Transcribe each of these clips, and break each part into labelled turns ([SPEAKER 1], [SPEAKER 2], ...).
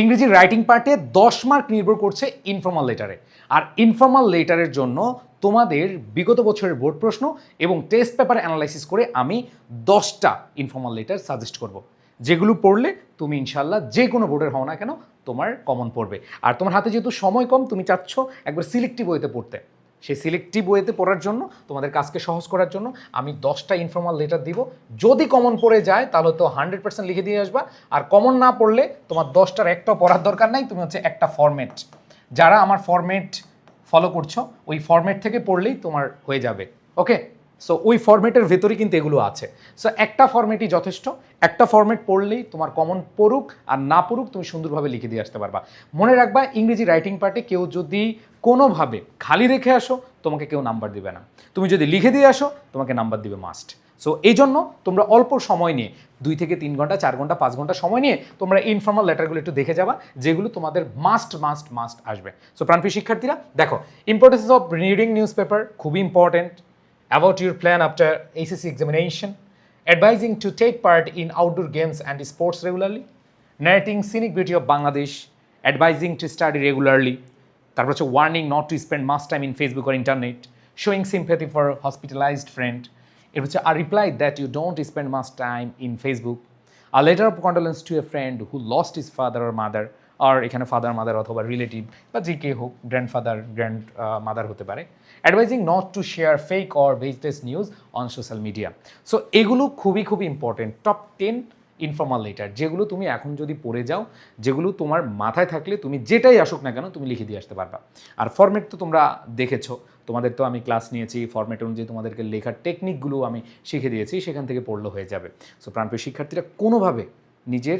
[SPEAKER 1] ইংরেজি রাইটিং পার্টে দশ মার্ক নির্ভর করছে ইনফর্মাল লেটারে আর ইনফর্মাল লেটারের জন্য তোমাদের বিগত বছরের বোর্ড প্রশ্ন এবং টেস্ট পেপার অ্যানালাইসিস করে আমি দশটা ইনফর্মাল লেটার সাজেস্ট করব। যেগুলো পড়লে তুমি ইনশাল্লাহ যে কোনো বোর্ডের হও না কেন, তোমার কমন পড়বে। আর তোমার হাতে যেহেতু সময় কম, তুমি চাচ্ছ একবার সিলেক্টিভ ওয়েতে পড়তে। সেই সিলেক্টিভ ওয়েতে পড়ার জন্য, তোমাদের কাজকে সহজ করার জন্য, আমি দশটা ইনফর্মাল লেটার দিব। যদি কমন পড়ে যায়, তাহলে তো হান্ড্রেড পার্সেন্ট লিখে দিয়ে আসবা। আর কমন না পড়লে, তোমার দশটার একটাও পড়ার দরকার নাই, তুমি হচ্ছে একটা ফর্মেট যারা আমার ফর্মেট ফলো করছ, ওই ফর্মেট থেকে পড়লেই তোমার হয়ে যাবে। ওকে সো ওই ফরম্যাটের ভেতরেই কিন্তু এগুলো আছে। সো একটা ফরম্যাটই যথেষ্ট, একটা ফরম্যাট পড়লেই তোমার কমন পড়ুক আর না পড়ুক তুমি সুন্দরভাবে লিখে দিয়ে আসতে পারবা। মনে রাখবা, ইংরেজি রাইটিং পার্টে কেউ যদি কোনোভাবে খালি রেখে আসো, তোমাকে কেউ নাম্বার দিবে না। তুমি যদি লিখে দিয়ে আসো, তোমাকে নাম্বার দিবে মাস্ট সো এই জন্য তোমরা অল্প সময় নিয়ে, দুই থেকে তিন ঘণ্টা, চার ঘণ্টা, পাঁচ ঘণ্টা সময় নিয়ে তোমরা ইনফর্মাল লেটারগুলো একটু দেখে যাবা, যেগুলো তোমাদের মাস্ট মাস্ট মাস্ট আসবে। সো প্রাণপ্রিয় শিক্ষার্থীরা, দেখো importance of reading newspaper খুবই important about your plan after ACC examination, advising to take part in outdoor games and sports regularly, narrating scenic beauty of Bangladesh, advising to study regularly, তারপর হচ্ছে warning not to spend much time in Facebook or internet showing sympathy for hospitalized friend এর হচ্ছে আর reply that you don't spend much time in Facebook R letter of condolence to a friend who lost his father or mother আর এখানে father mother অথবা relative বা যে কে হোক grand father grand mother হতে পারে। Advising not to share fake or baseless news on social media so এগুলো খুবই খুবই important top ten informal letter যেগুলো তুমি এখন যদি পড়ে যাও, যেগুলো তোমার মাথায় থাকলে তুমি যেটাই আসুক না কেন, তুমি লিখে দিয়ে আসতে পারবা। আর ফরম্যাট তো তোমরা দেখেছ। তোমাদের তো আমি ক্লাস নিয়েছি ফরম্যাট অনুযায়ী তোমাদেরকে লেখার টেকনিকগুলো আমি শিখে দিয়েছি, সেখান থেকে পড়লে হয়ে যাবে। সো প্রাণপ্রিয় শিক্ষার্থীরা কোনোভাবে নিজের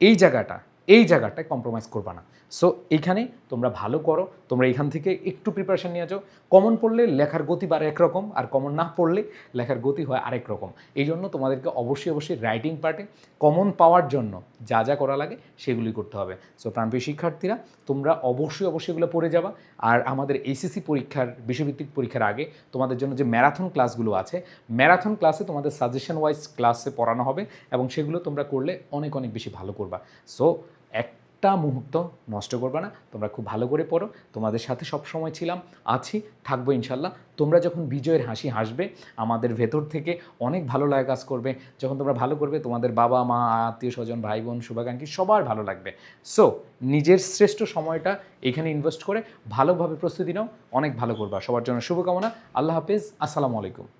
[SPEAKER 1] এই জায়গাটা এই জায়গাটায় কম্প্রোমাইজ করবা না। সো এইখানে তোমরা ভালো করো, তোমরা এখান থেকে একটু প্রিপারেশন নিয়ে যাও। কমন পড়লে লেখার গতি বাড়ে একরকম, আর কমন না পড়লে লেখার গতি হয় আরেক রকম। এই জন্য তোমাদেরকে অবশ্যই অবশ্যই রাইটিং পার্টে কমন পাওয়ার জন্য যা যা করা লাগে সেগুলি করতে হবে। সো প্রাণপ্রিয় শিক্ষার্থীরা, তোমরা অবশ্যই অবশ্যই এগুলো পড়ে যাবা। আর আমাদের এইচএসসি পরীক্ষার বিষয়ভিত্তিক পরীক্ষার আগে তোমাদের জন্য যে ম্যারাথন ক্লাসগুলো আছে ম্যারাথন ক্লাসে তোমাদের সাজেশন ওয়াইজ ক্লাসে পড়ানো হবে এবং সেগুলো তোমরা করলে অনেক অনেক বেশি ভালো করবা। সো একটা মুহূর্ত নষ্ট করবে না। তোমরা খুব ভালো করে পড়ো। তোমাদের সাথে সব সময় ছিলাম, আছি, থাকব ইনশাল্লাহ। তোমরা যখন বিজয়ের হাসি হাসবে, আমাদের ভেতর থেকে অনেক ভালো লাগা কাজ করবে। যখন তোমরা ভালো করবে, তোমাদের বাবা, মা, আত্মীয় স্বজন ভাই বোন শুভাকাঙ্ক্ষী সবার ভালো লাগবে। সো নিজের শ্রেষ্ঠ সময়টা এখানে ইনভেস্ট করে ভালোভাবে প্রস্তুতি নাও, অনেক ভালো করবা। সবার জন্য শুভকামনা। আল্লাহ হাফিজ। আসসালামু আলাইকুম।